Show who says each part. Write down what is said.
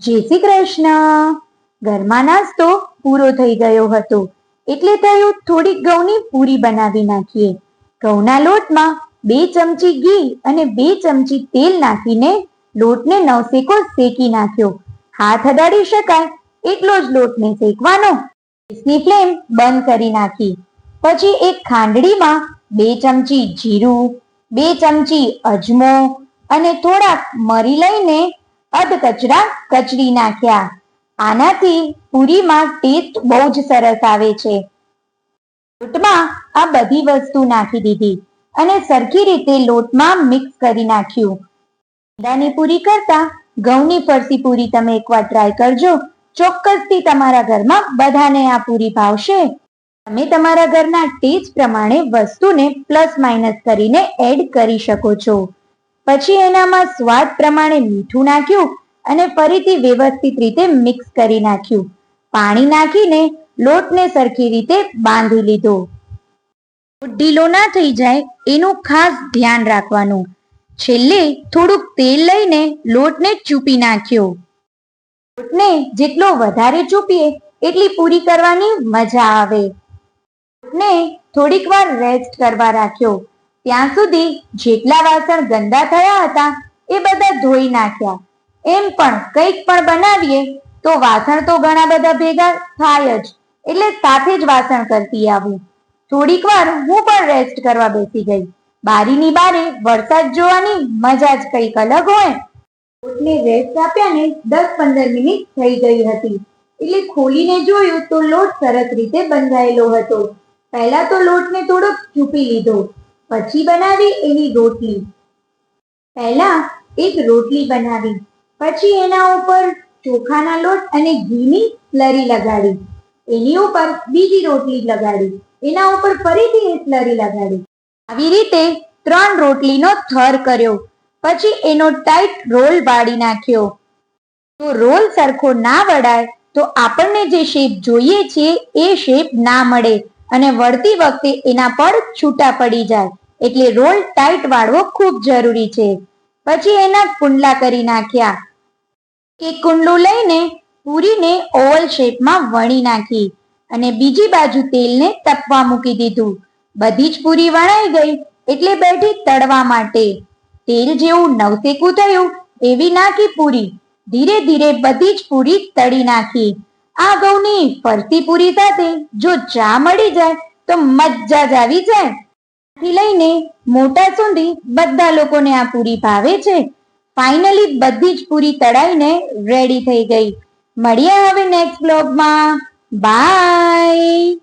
Speaker 1: જય શ્રી કૃષ્ણ. ઘરમાં નાસ્તો પૂરો થઈ ગયો હતો. એટલે થયું થોડીક ઘઉંની પૂરી બનાવી નાખીએ. ઘઉંના લોટમાં બે ચમચી ઘી અને બે ચમચી તેલ નાખીને લોટને નવસેકો શેકી નાખ્યો. હાથ અડાડી શકાય એટલો જ લોટને શેકવાનો. ગેસની ફ્લેમ બંધ કરી નાખી. પછી એક ખાંડડીમાં બે ચમચી જીરું, બે ચમચી અજમો અને થોડાક મરી લઈને અધ કચરા કચડી નાખ્યા. આનાથી પૂરીમાં ટેસ્ટ બહુ જ સરસ આવે છે. લોટમાં આ બધી વસ્તુ નાખી દીધી અને સરખી રીતે લોટમાં મિક્સ કરી નાખ્યું. મેંદાની પૂરી કરતા ઘઉંની ફરસી પૂરી તમે એકવાર ટ્રાય કરજો. ચોક્કસથી તમારા ઘરમાં બધાને આ પૂરી ભાવશે. તમે તમારા ઘરના ટેસ્ટ પ્રમાણે વસ્તુને પ્લસ માઇનસ કરીને એડ કરી શકો છો. પછી એનામાં સ્વાદ પ્રમાણે મીઠું નાખ્યું અને ફરીથી વ્યવસ્થિત રીતે મિક્સ કરી નાખ્યું. પાણી નાખીને લોટને સરખી રીતે બાંધી લીધો. ઢીલો ના થઈ જાય એનું ખાસ ધ્યાન રાખવાનું. છેલ્લે થોડુંક તેલ લઈને લોટને ચૂપી નાખ્યો. લોટને જેટલો વધારે ચૂપીએ એટલી પૂરી કરવાની મજા આવે. લોટને થોડીક વાર રેસ્ટ કરવા રાખ્યો. ત્યાં સુધી જેટલા વાસણ ગંદા થયા હતા એ બધા ધોઈ નાખ્યા. એમ પણ કંઈક પણ બનાવીએ તો વાસણ તો ઘણા બધા ભેગા થાય જ, એટલે સાથે જ વાસણ કરતી આવું. થોડીક વાર હું પણ રેસ્ટ કરવા બેસી ગઈ. બારીની બારે વરસાદ જોવાની મજા જ કંઈક અલગ હોય. લોટને રેસ્ટ આપ્યાને દસ પંદર મિનિટ થઈ ગઈ હતી. એટલે ખોલીને જોયું તો લોટ સરસ રીતે બંધાયેલો હતો. પહેલા તો લોટને થોડોક ચૂપી લીધો. પછી બનાવી એની રોટલી. પહેલા એક રોટલી બનાવી, પછી એના ઉપર ચોખાના લોટ અને ઘીની લરી લગાડી, એની ઉપર બીજી રોટલી લગાડી, એના ઉપર ફરીથી એક લરી લગાડી. આવી રીતે ત્રણ રોટલીનો થર કર્યો, પછી એનો ટાઈટ રોલ વાળી નાખ્યો. તો રોલ સરખો ના વળાય, તો આપણને જે શેપ જોઈએ છે, એ શેપ ના મળે અને વળતી વખતે એના પર છૂટા પડી જાય. એટલે રોલ ટાઈટ વાળવો ખૂબ જરૂરી છે. પછી એના કુંડલા કરી નાખ્યા. એક કુંડલું લઈને પૂરીને ઓવલ શેપમાં વણી નાખી અને બીજી બાજુ તેલને તપવા મૂકી દીધું. બધી જ પૂરી વણાઈ ગઈ એટલે બેઠી તળવા માટે. તેલ જેવું નવસેકું થયું એવી નાખી પૂરી. ધીરે ધીરે બધી જ પૂરી તળી નાખી. આ ઘઉંની ફરતી પૂરી સાથે જો ચા મળી જાય તો મજા જ આવી જાય. થી લઈને મોટા સુધી બધા લોકોને આ પૂરી ભાવે છે. ફાઇનલી બધી જ પૂરી તળાઈને રેડી થઈ ગઈ. મળીએ હવે નેક્સ્ટ બ્લોગમાં બાય